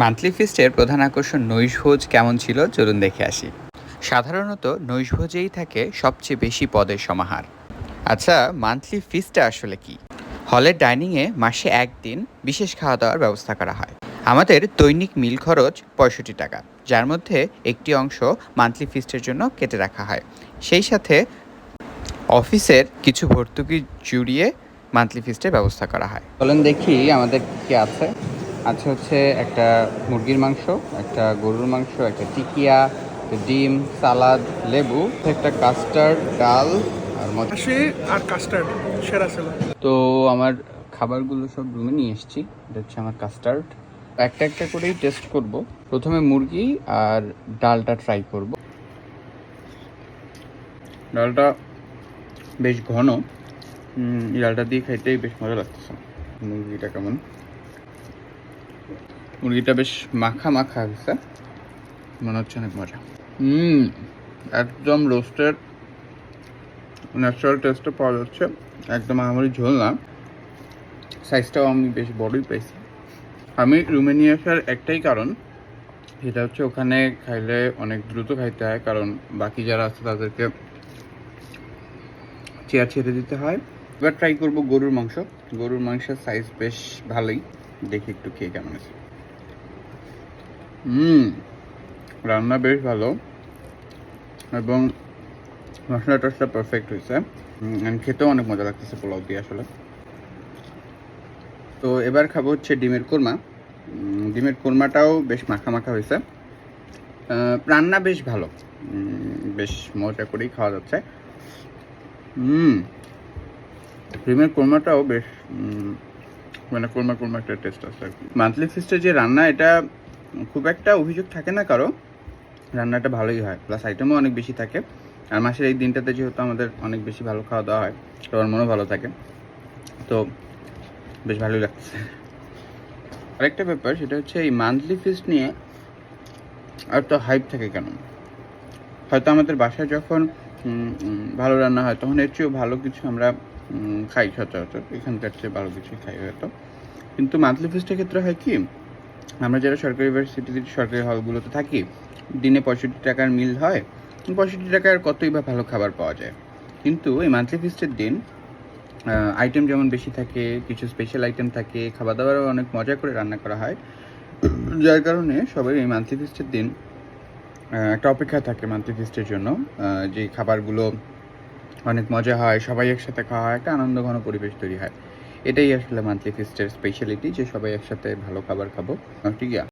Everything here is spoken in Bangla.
মান্থলি ফিস্টের প্রধান আকর্ষণ নৈশভোজ কেমন ছিল? চলুন দেখে আসি। সাধারণত নৈশভোজেই থাকে সবচেয়ে বেশি পদের সমাহার। আচ্ছা মান্থলি ফিস্টটা আসলে কি? হলের ডাইনিংয়ে মাসে একদিন বিশেষ খাওয়া দাওয়ার ব্যবস্থা করা হয়। আমাদের দৈনিক মিল খরচ পঁয়ষট্টি টাকা, যার মধ্যে একটি অংশ মান্থলি ফিস্টের জন্য কেটে রাখা হয়। সেই সাথে অফিসের কিছু ভর্তুকি জুড়িয়ে মান্থলি ফিস্টের ব্যবস্থা করা হয়। বলেন দেখি আমাদের কি আছে। আছে হচ্ছে একটা মুরগির মাংস একটা গরুর মাংস একটা টিকিয়া ডিম সালাদ লেবু একটা কাস্টার্ড ডাল আর আর কাস্টার্ড সেরা ছিল তো আমার খাবারগুলো সব রুমে নিয়ে এসেছি। এটা হচ্ছে আমার কাস্টার্ড। একটা একটা করেই টেস্ট করব। প্রথমে মুরগি আর ডালটা ট্রাই করব। ডালটা বেশ ঘন। ডালটা দিয়ে খাইতেই বেশ মজা লাগতেছে। মুরগিটা কেমন? মুরগিটা বেশ মাখা মাখা হয়েছে। মনে হচ্ছে অনেক মজা। হুম, একদম রোস্টেড ন্যাচারাল টেস্টও পাওয়া যাচ্ছে। একদম আমার ঝোল না। সাইজটাও আমি বেশ বড়ই পাইছি আমি রুমে নিয়ে আসার একটাই কারণ, সেটা হচ্ছে ওখানে খাইলে অনেক দ্রুত খাইতে হয়, কারণ বাকি যারা আছে তাদেরকে চেয়ার ছেড়ে দিতে হয়। এবার ট্রাই করব গরুর মাংস। গরুর মাংসের সাইজ বেশ ভালোই। দেখি একটু খেয়ে কেমন আছে। হুম, রান্না বেশ ভালো এবং মশলা টশলা পারফেক্ট হয়েছে। খেতেও অনেক মজা লাগতেছে পোলাও দিয়ে আসলে। তো এবার খাব হচ্ছে ডিমের কোরমা। ডিমের কোরমাটাও বেশ মাখা মাখা হয়েছে। রান্না বেশ ভালো। বেশ মজা করেই খাওয়া যাচ্ছে। হুম, ডিমের কোরমাটাও বেশ মানে কোরমা কোরমা একটা টেস্ট আছে মান্থলি ফিস্টের যে রান্না, এটা খুব একটা অভিযোগ থাকে না কারও। রান্নাটা ভালোই হয় প্লাস আইটেমও অনেক বেশি থাকে। আর মাসের এই দিনটাতে যেহেতু আমাদের অনেক বেশি ভালো খাওয়া দাওয়া হয় সবার মনও ভালো থাকে। তো বেশ ভালোই লাগছে আরেকটা ব্যাপার, সেটা হচ্ছে এই মান্থলি ফিস্ট নিয়ে আর তো হাইপ থাকে কেন? হয়তো আমাদের বাসায় যখন ভালো রান্না হয়, তখন এর চেয়েও ভালো কিছু আমরা খাই সচরাচর। এখানকার চেয়ে ভালো কিছু খাই হয়তো। কিন্তু মান্থলি ফিস্টের ক্ষেত্রে হয় কি আমরা যারা সরকারি ইউনিভার্সিটি সরকারি হলগুলোতে থাকি, দিনে পঁয়ষট্টি টাকার মিল হয়, পঁয়ষট্টি টাকার কতই বা ভালো খাবার পাওয়া যায়? কিন্তু এই মান্থলি ফিস্টের দিন আইটেম যেমন বেশি থাকে, কিছু স্পেশাল আইটেম থাকে খাবার দাবারও অনেক মজা করে রান্না করা হয়। যার কারণে সবাই এই মান্থলি ফিস্টের দিন একটা অপেক্ষা থাকে মান্থলি ফিস্টের জন্য। যে খাবারগুলো অনেক মজা হয়, সবাই একসাথে খাওয়া হয়, একটা আনন্দ ঘন পরিবেশ তৈরি হয়। এটাই আসলে মান্থলি ফিস্টের স্পেশালিটি যে সবাই একসাথে ভালো খাবার খাব। ঠিক আছে